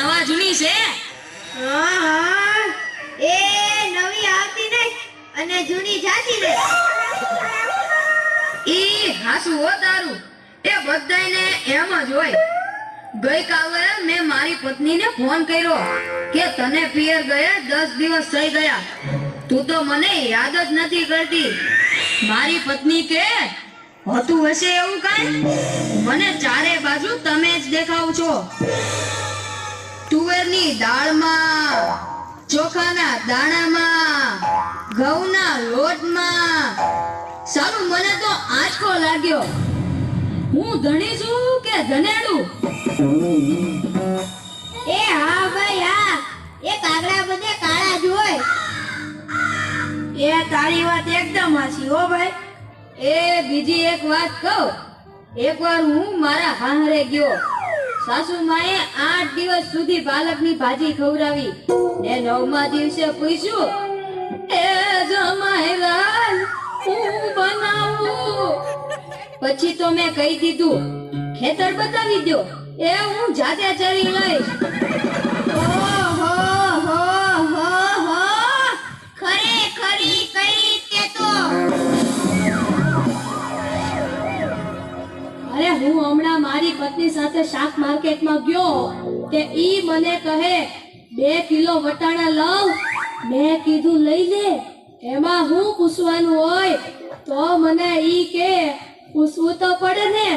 નવા જૂની છે. હા હા. એ નવી આવતી નહીં અને જૂની જાતી નહીં. ઈ હાસુ હો તારું. એ બધાને એમ જ હોય. ગઈકાલે મેં મારી પત્નીને ફોન કર્યો કે તને પિયર ગયા દસ દિવસ થઈ ગયા. તું તો મને યાદ જ નથી કરતી. મારી પત્ની કે હતું હશે એવું કાંઈ? મને ચારે બાજુ તમે જ દેખાવ છો. તુવેરની દાળમાં, ચોખાના દાણામાં, ઘઉંના લોટમાં. સારું, મને તો આંચકો લાગ્યો. હું ધણી છું કે ધનેડું? એ હા ભાઈ, હા. એ કાગડા બધે કાળા જ હોય. એ તારી વાત એકદમ હાસી હો ભાઈ. એ બીજી એક વાત કહું. એકવાર હું મારા હાંહરે ગયો. સાસુ માએ આઠ દિવસ સુધી પાલકની ભાજી ખવડાવી. ને નવમા દિવસે પૂછ્યું, એ જમાઈ રાજ હું બનાવું? પછી તો મેં કહી દીધું, ખેતર બતાવી દો એ હું જાતે ચરી લઈશ. પત્ની સાથે શાક માર્કેટમાં ગયો કે ઈ મને કહે બે કિલો વટાણા લઉં. મેં કીધું લઈ લે. એમાં હું પૂછવાનું હોય તો મને ઈ કે પૂછવું તો પડે ને.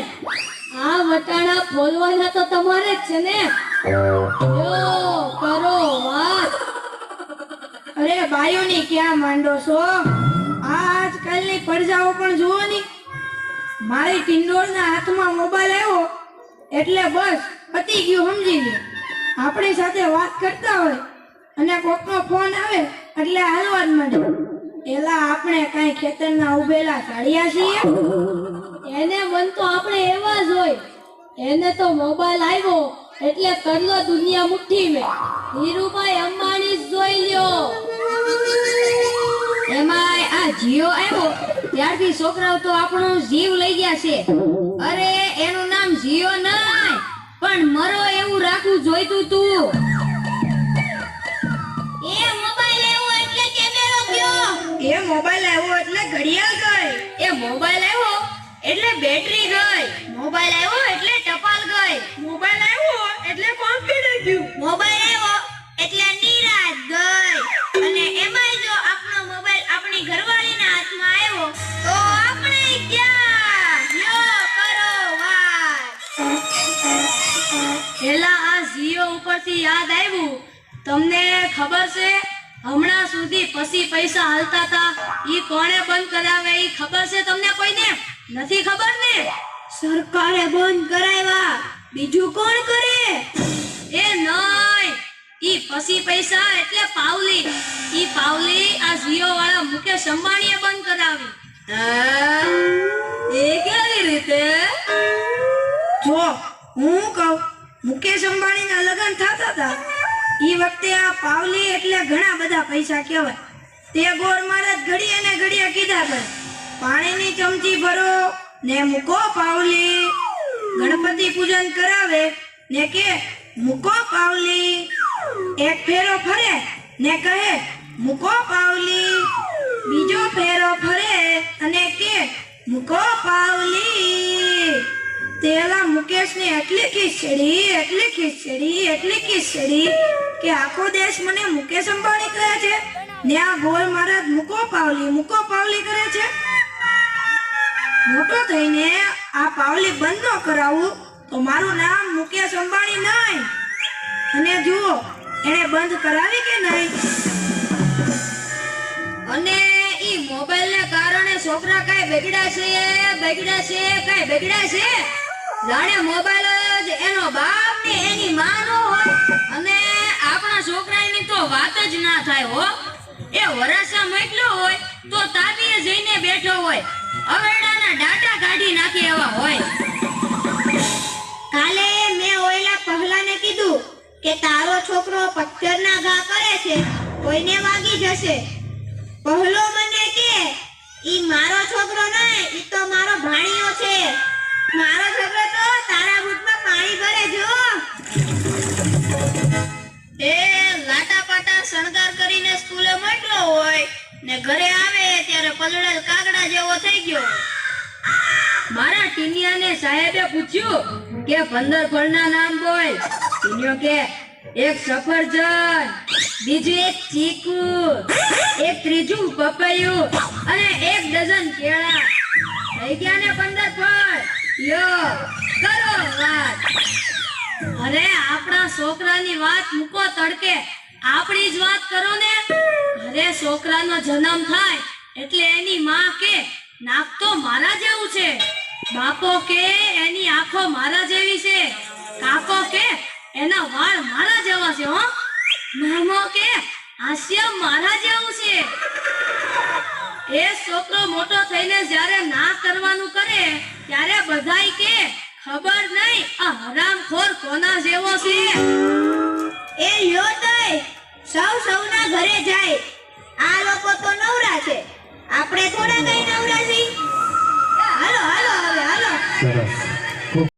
આ વટાણા ફોલવાના તો તમારે જ છે ને. લ્યો, કરો વાત. અરે બાયોની ક્યાં માંડો છો? આજકાલની પરજાઓ પણ જુઓ ની. મારી ટિંડોળના હાથમાં મોબાઈલ આવ્યો. એટલે બસ, પતી ગયું, સમજી લે આપણી સાથે વાત કરતા હોય અને કોકનો ફોન આવે, એટલે હાલવા જ માંડે એલા આપણે કઈ ખેતરના ઉભેલા સાડિયા છીએ? એને મન તો આપણે એવા જ હોય. એને તો મોબાઈલ આવ્યો એટલે કરલો દુનિયા મુઠ્ઠી મેં. ધીરુભાઈ અંબાણી જોઈ લ્યો. જીઓ આવ્યો ત્યારથી છોકરાઓ તો આપણો જીવ લઈ ગયા છે. અરે એનું નામ જીઓ નહીં પણ મરો એવું રાખવું જોઈતું તું. એ મોબાઈલ એવો એટલે કેમેરો ગયો. એ મોબાઈલ આવ્યો એટલે ઘડિયાળ ગઈ. એ મોબાઈલ આવ્યો એટલે બેટરી ગઈ. મોબાઈલ આવ્યો જીઓ ઉપરથી યાદ આવ્યું. તમને ખબર છે હમણાં સુધી પછી પૈસા હાલતા હતા. ઈ કોણે બંધ કરાવે ઈ ખબર છે તમને કોઈને? નથી ખબર ને? સરકારે બંધ કરાવ્યા. બીજું કોણ કરે? એ નય ઈ પછી પૈસા એટલે પાવલી. ઈ પાવલી આ જીઓ વાળા મુકેશ અંબાણીએ બંધ કરાવી. એ કેવી રીતે? જો હું કહું મુકેશ અંબાણીના લગ્ન થતા હતા. એ વખતે આ પાવલી એટલે ઘણા બધા પૈસા કહેવાય. તે ગોળ મહારાજ ઘડીએ ને ઘડીએ કીધા કરે. પાણીની ચમચી ભરો ને મૂકો પાવલી. ગણપતિ પૂજન કરાવે ને કે, મૂકો પાવલી. એક ફેરો ફરે ને કહે, મૂકો પાવલી. બીજો ફેરો ફરે અને કે, મૂકો પાવલી. તેલા મુકેશને એટલી ખીચડી એટલી ખીચડી એટલી ખીચડી કે આખો દેશ મને મુકેશ અંબાણી કહે છે. ને આ ગોળ મહારાજ મૂકો પાવલી મૂકો પાવલી કરે છે. મોટો થઈને આ પાવલી બંધ ન કરાવું તો મારું નામ મુકેશ અંબાણી નહીં. અને જુઓ, એણે બંધ કરાવી કે નહીં? અને ઈ મોબાઈલ ને કારણે છોકરા કઈ બગડ્યા છે બગડ્યા છે, કઈ બગડ્યા છે? જાણે મોબાઈલ જ એનો બાપ ને એની માં નો હોય. અને આપણા છોકરાની તો વાત જ ના થાય હો. એ વરાસા મોકલ્યો હોય તો તાપીએ જઈને બેઠો હોય. અવેડાના ડાટા કાઢી નાખે એવા હોય. કાલે મેં ઓયલા પહલાને કીધું કે તારો છોકરો પથ્થરના ઘા કરે છે, કોઈને વાગી જશે. ને ઘરે આવે ત્યારે પલળેલ કાગડા જેવો થઈ ગયો. મારા ટીનિયાને સાહેબે પૂછ્યું કે પંદર ફળના નામ બોલ. ટીનિયો કે, એક સફરજન, બીજું એક ચીકુ એક ત્રીજું પપૈયું અને એક ડઝન કેળા. થઈ ગયા ને પંદર ફળ? લ્યો કરો વાત. અરે, આપણા છોકરાની વાત મૂકો તડકે. આપણી જ વાત કરો ને. ઘરે છોકરાનો જન્મ થાય એટલે એની માં કે, નાક તો મારા જેવું છે. બાપો કે, એની આંખો મારા જેવી છે. કાકો કે, એના વાળ મારા જેવા છે, હો. મામો કે, હાસ્ય મારા જેવું છે. એ છોકરો મોટો થઈને જ્યારે ના કરવાનું કરે, ત્યારે બધાય કે, ખબર નહીં, આ હરામખોર કોના જેવો છે.